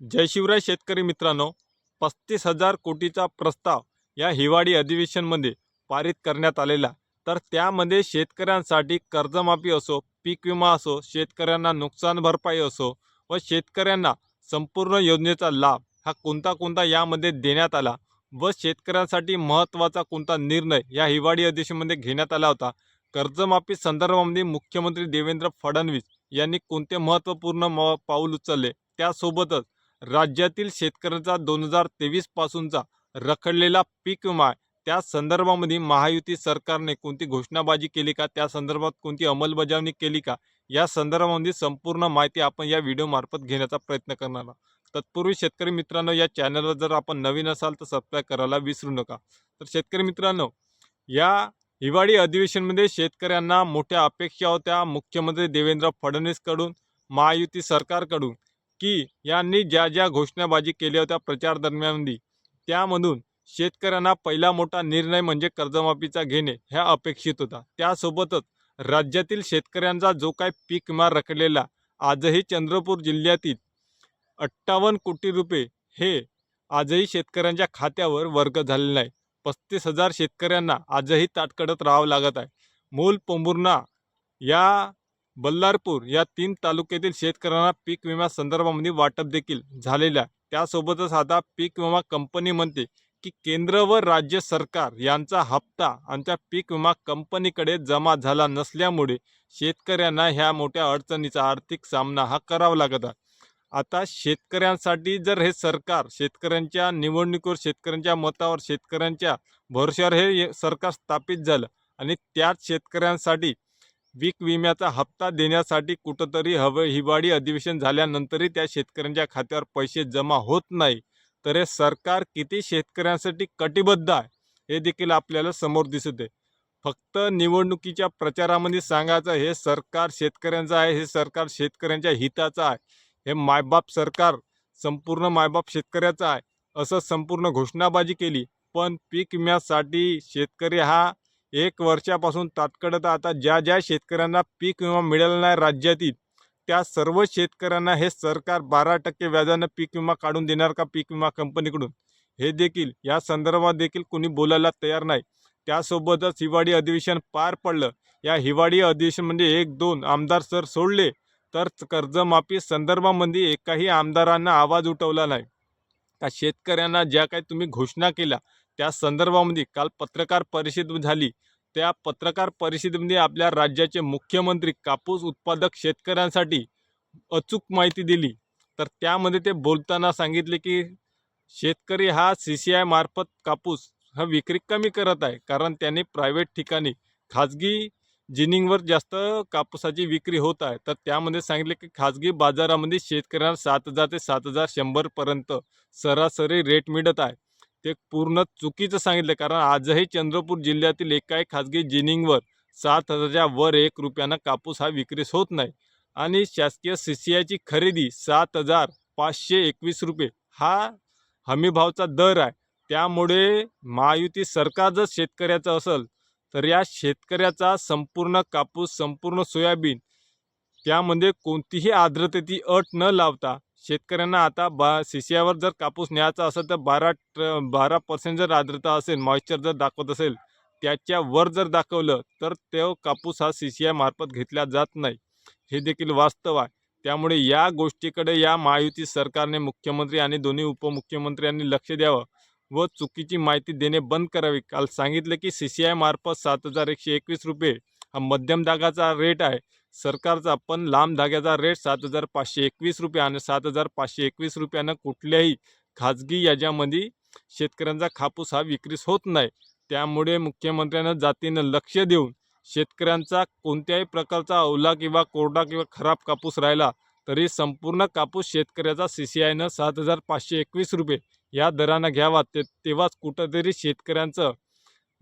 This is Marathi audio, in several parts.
जय शिवराय शेतकरी मित्रांनो पस्तीस हजार कोटीचा प्रस्ताव या हिवाळी अधिवेशनमध्ये पारित करण्यात आलेला. तर त्यामध्ये शेतकऱ्यांसाठी कर्जमाफी असो पीक विमा असो शेतकऱ्यांना नुकसान भरपाई असो व शेतकऱ्यांना संपूर्ण योजनेचा लाभ हा कोणता कोणता यामध्ये देण्यात आला व शेतकऱ्यांसाठी महत्त्वाचा कोणता निर्णय या हिवाळी अधिवेशनमध्ये घेण्यात आला होता. कर्जमाफी संदर्भामध्ये मुख्यमंत्री देवेंद्र फडणवीस यांनी कोणते महत्त्वपूर्ण म पाऊल उचलले? त्यासोबतच राज्यातील शेतकऱ्यांचा दोन हजार तेवीस पासूनचा रखडलेला पीक विमा त्या संदर्भामध्ये महायुती सरकारने कोणती घोषणाबाजी केली का? त्या संदर्भात कोणती अंमलबजावणी केली का? या संदर्भामध्ये संपूर्ण माहिती आपण या व्हिडिओमार्फत घेण्याचा प्रयत्न करणार आहोत. तत्पूर्वी शेतकरी मित्रांनो या चॅनलला जर आपण नवीन असाल तर सबस्क्राईब करायला विसरू नका. तर शेतकरी मित्रांनो या हिवाळी अधिवेशनमध्ये शेतकऱ्यांना मोठ्या अपेक्षा होत्या. मुख्यमंत्री देवेंद्र फडणवीसकडून महायुती सरकारकडून. की यांनी ज्या ज्या घोषणाबाजी केल्या होत्या प्रचार दरम्यानदी त्यामधून शेतकऱ्यांना पहिला मोठा निर्णय म्हणजे कर्जमाफीचा घेणे ह्या अपेक्षित होता. त्यासोबतच राज्यातील शेतकऱ्यांचा जो काय पीक विमा रखडलेला आजही चंद्रपूर जिल्ह्यातील अठ्ठावन्न कोटी रुपये हे आजही शेतकऱ्यांच्या खात्यावर वर्ग झाले नाही. पस्तीस हजार शेतकऱ्यांना आजही ताटकडत राहावं लागत आहे. मूल पोंबुर्णा या बल्लारपूर या तीन तालुक्यातील शेतकऱ्यांना पीक विमा संदर्भामध्ये वाटप देखील झालेल्या त्यासोबतच आता पीक विमा कंपनी म्हणते की केंद्र व राज्य सरकार यांचा हप्ता आमच्या पीक विमा कंपनीकडे जमा झाला नसल्यामुळे शेतकऱ्यांना ह्या मोठ्या अडचणीचा आर्थिक सामना हा करावा लागत आहे. आता शेतकऱ्यांसाठी जर हे सरकार शेतकऱ्यांच्या निवडणुकीवर शेतकऱ्यांच्या मतावर शेतकऱ्यांच्या भरोश्यावर हे सरकार स्थापित झालं आणि त्याच शेतकऱ्यांसाठी पीक विम्याचा हप्ता देण्यासाठी कुठंतरी हव हिवाळी अधिवेशन झाल्यानंतरही त्या शेतकऱ्यांच्या खात्यावर पैसे जमा होत नाही. तर हे सरकार किती शेतकऱ्यांसाठी कटिबद्ध आहे हे देखील आपल्याला समोर दिसत आहे. फक्त निवडणुकीच्या प्रचारामध्ये सांगायचं हे सरकार शेतकऱ्यांचं आहे हे सरकार शेतकऱ्यांच्या हिताचं आहे. हे मायबाप सरकार संपूर्ण मायबाप शेतकऱ्याचं आहे असं संपूर्ण घोषणाबाजी केली. पण पीक विम्यासाठी शेतकरी हा एक वर्षापासून तात्कडत आता ज्या ज्या शेतकऱ्यांना पीक विमा मिळाला नाही राज्यातील त्या सर्व शेतकऱ्यांना हे सरकार बारा टक्के व्याजानं पीक विमा काढून देणार का पीक विमा कंपनीकडून? हे देखील या संदर्भात देखील कोणी बोलायला तयार नाही. त्यासोबतच हिवाळी अधिवेशन पार पडलं. या हिवाळी अधिवेशन म्हणजे एक दोन आमदार सर सोडले तर कर्जमाफी संदर्भामध्ये एकाही आमदारांना आवाज उठवला नाही. का शेतकऱ्यांना ज्या काही तुम्ही घोषणा केल्या त्या संदर्भामध्ये काल पत्रकार परिषद झाली. त्या पत्रकार परिषदेमध्ये आपल्या राज्याचे मुख्यमंत्री कापूस उत्पादक शेतकऱ्यांसाठी अचूक माहिती दिली. तर त्यामध्ये ते बोलताना सांगितले की शेतकरी हा सी सी आय मार्फत कापूस हा विक्री कमी करत आहे कारण त्यांनी प्रायव्हेट ठिकाणी खाजगी जिनिंगवर जास्त कापूसाची विक्री होत आहे. तर त्यामध्ये सांगितले की खाजगी बाजारामध्ये शेतकऱ्यांना सात हजार ते सात हजार शंभरपर्यंत सरासरी रेट मिळत आहे. ते पूर्ण चुकीचं सांगितलं. कारण आजही चंद्रपूर जिल्ह्यातील एकाही खाजगी जिनिंगवर सात हजारच्या वर एक रुपयानं कापूस हा विक्रीस होत नाही. आणि शासकीय सी सी आयची खरेदी सात हजार पाचशे एकवीस रुपये हा हमीभावचा दर आहे. त्यामुळे महायुती सरकार जर शेतकऱ्याचं असेल तर या शेतकऱ्याचा संपूर्ण कापूस संपूर्ण सोयाबीन त्यामध्ये कोणतीही आर्द्रतेची अट न लावता शेतकऱ्यांना आता बा सी सी आयवर जर कापूस न्यायचा असेल तर बारा ट्र बारा पर्सेंट जर आर्द्रता असेल मॉइश्चर जर दाखवत असेल त्याच्यावर जर दाखवलं तर तो कापूस हा सी सी आयमार्फत घेतला जात नाही. हे देखील वास्तव आहे. त्यामुळे या गोष्टीकडे या महायुती सरकारने मुख्यमंत्री आणि दोन्ही उपमुख्यमंत्र्यांनी लक्ष द्यावं व चुकीची माहिती देणे बंद करावी. काल सांगितलं की सी सी आयमार्फत सात हजार एकशे एकवीस रुपये हा मध्यम दागाचा रेट आहे. सरकारचा पण लांब धाग्याचा रेट सात हजार पाचशे एकवीस रुपये आणि सात हजार पाचशे एकवीस रुपयानं कुठल्याही खाजगी याच्यामध्ये शेतकऱ्यांचा कापूस हा विक्रीस होत नाही. त्यामुळे मुख्यमंत्र्यांना जातीनं लक्ष देऊन शेतकऱ्यांचा कोणत्याही प्रकारचा ओला किंवा कोरडा किंवा खराब कापूस राहिला तरी संपूर्ण कापूस शेतकऱ्याचा सी सी आयनं सात हजार पाचशे एकवीस रुपये या दरानं घ्यावा. ते तेव्हाच कुठंतरी शेतकऱ्यांचं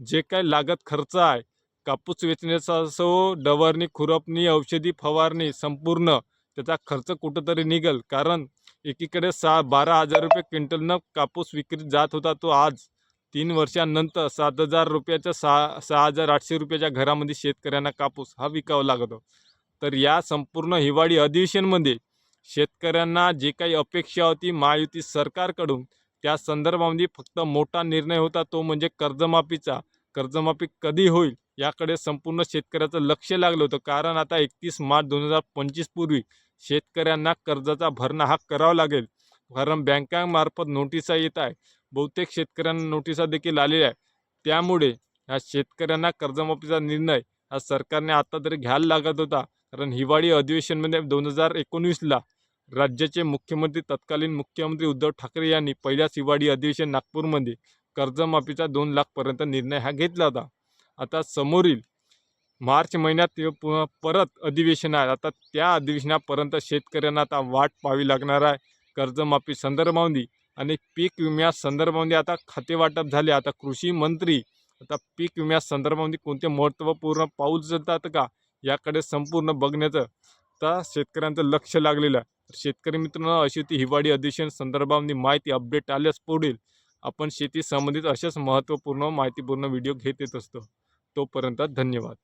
जे काही लागत खर्च आहे कापूस वेचण्याचा असो डवरणी खुरपणी औषधी फवारणी संपूर्ण त्याचा खर्च कुठंतरी निघेल. कारण एकीकडे सहा बारा हजार रुपये क्विंटलनं कापूस विक्री जात होता तो आज तीन वर्षांनंतर सात हजार रुपयाच्या सहा सहा हजार आठशे रुपयाच्या घरामध्ये शेतकऱ्यांना कापूस हा विकावा लागतो तर या संपूर्ण हिवाळी अधिवेशनमध्ये शेतकऱ्यांना जे काही अपेक्षा होती महायुती सरकारकडून त्या संदर्भामध्ये फक्त मोठा निर्णय होता तो म्हणजे कर्जमाफीचा. कर्जमाफी कधी होईल? याकडे संपूर्ण शेतकऱ्याचं लक्ष लागलं होतं. कारण आता एकतीस मार्च दोन हजार पंचवीस पूर्वी शेतकऱ्यांना कर्जाचा भरणा हा करावा लागेल. कारण बँकांमार्फत नोटिसा येत आहे. बहुतेक शेतकऱ्यांना नोटिसा देखील आलेल्या आहे त्यामुळे ह्या शेतकऱ्यांना कर्जमाफीचा निर्णय हा सरकारने आता तरी घ्यायला लागत होता. कारण हिवाळी अधिवेशनमध्ये दोन हजार एकोणवीसला राज्याचे मुख्यमंत्री तत्कालीन मुख्यमंत्री उद्धव ठाकरे यांनी पहिल्याच हिवाळी अधिवेशन नागपूरमध्ये कर्जमाफीचा दोन लाखपर्यंत निर्णय हा घेतला होता. आता समोरील मार्च महिन्यात ते परत अधिवेशन आहे. आता त्या अधिवेशनापर्यंत शेतकऱ्यांना आता वाट पाहावी लागणार आहे. कर्जमाफी संदर्भामध्ये आणि पीक विम्या संदर्भामध्ये आता खाते वाटप झाले. आता कृषी मंत्री आता पीक विम्या संदर्भामध्ये कोणते महत्त्वपूर्ण पाऊल जातात का याकडे संपूर्ण बघण्याचं तर शेतकऱ्यांचं लक्ष लागलेलं आहे. शेतकरी मित्रांनो अशी ती हिवाळी अधिवेशन. संदर्भामध्ये माहिती अपडेट आल्यास पुढील आपण शेती संबंधित अशाच महत्त्वपूर्ण माहितीपूर्ण व्हिडिओ घेत येत असतो. तोपर्यंत धन्यवाद.